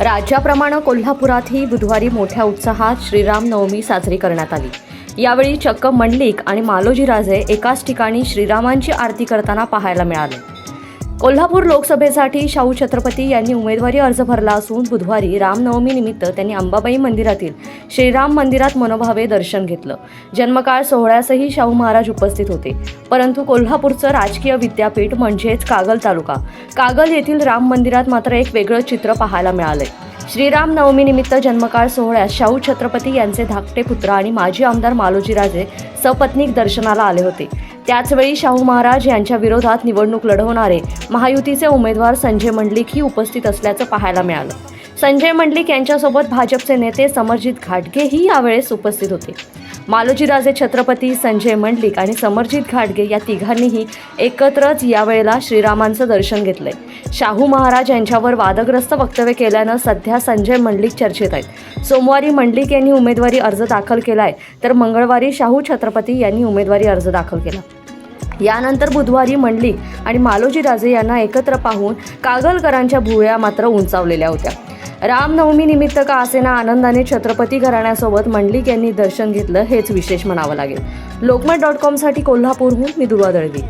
राज्याप्रमाणे कोल्हापुरातही बुधवारी मोठ्या उत्साहात श्रीराम नवमी साजरी करण्यात आली. यावेळी चक्क मंडलिक आणि मालोजीराजे एकाच ठिकाणी श्रीरामांची आरती करताना पाहायला मिळाले. कोल्हापूर लोकसभेसाठी शाहू छत्रपती यांनी उमेदवारी अर्ज भरला असून बुधवारी रामनवमी निमित्त त्यांनी अंबाबाई मंदिरातील श्रीराम मंदिरात मनोभावे दर्शन घेतलं. जन्मकाळ सोहळ्यासही शाहू महाराज उपस्थित होते. परंतु कोल्हापूरचं राजकीय विद्यापीठ म्हणजेच कागल तालुका. कागल येथील राम मंदिरात मात्र एक वेगळं चित्र पाहायला मिळालंय. श्रीराम नवमीनिमित्त जन्मकाळ सोहळ्यात शाहू छत्रपती यांचे धाकटे पुत्र आणि माजी आमदार मालोजीराजे सपत्नीक दर्शनाला आले होते. त्याचवेळी शाहू महाराज यांच्या विरोधात निवडणूक लढवणारे महायुतीचे उमेदवार संजय मंडलिकही उपस्थित असल्याचं पाहायला मिळालं. संजय मंडलिक यांच्यासोबत भाजपचे नेते समरजित घाटगेही यावेळेस उपस्थित होते. मालोजीराजे छत्रपती संजय मंडलिक आणि समरजित घाटगे या तिघांनीही एकत्रच यावेळेला श्रीरामांचं दर्शन घेतलंय. शाहू महाराज यांच्यावर वादग्रस्त वक्तव्य केल्यानं सध्या संजय मंडलिक चर्चेत आहेत. सोमवारी मंडलिक यांनी उमेदवारी अर्ज दाखल केलाय तर मंगळवारी शाहू छत्रपती यांनी उमेदवारी अर्ज दाखल केला. यानंतर बुधवारी मंडलिक आणि मालोजी राजे यांना एकत्र पाहून कागलकरांच्या भुवया मात्र उंचावलेल्या होत्या. रामनवमी निमित्त का असेना आनंदाने छत्रपती घराण्यासोबत मंडलिक यांनी दर्शन घेतलं हेच विशेष म्हणावं लागेल. लोकमत डॉट कॉमसाठी कोल्हापूरहून मी दुर्वा दळवी.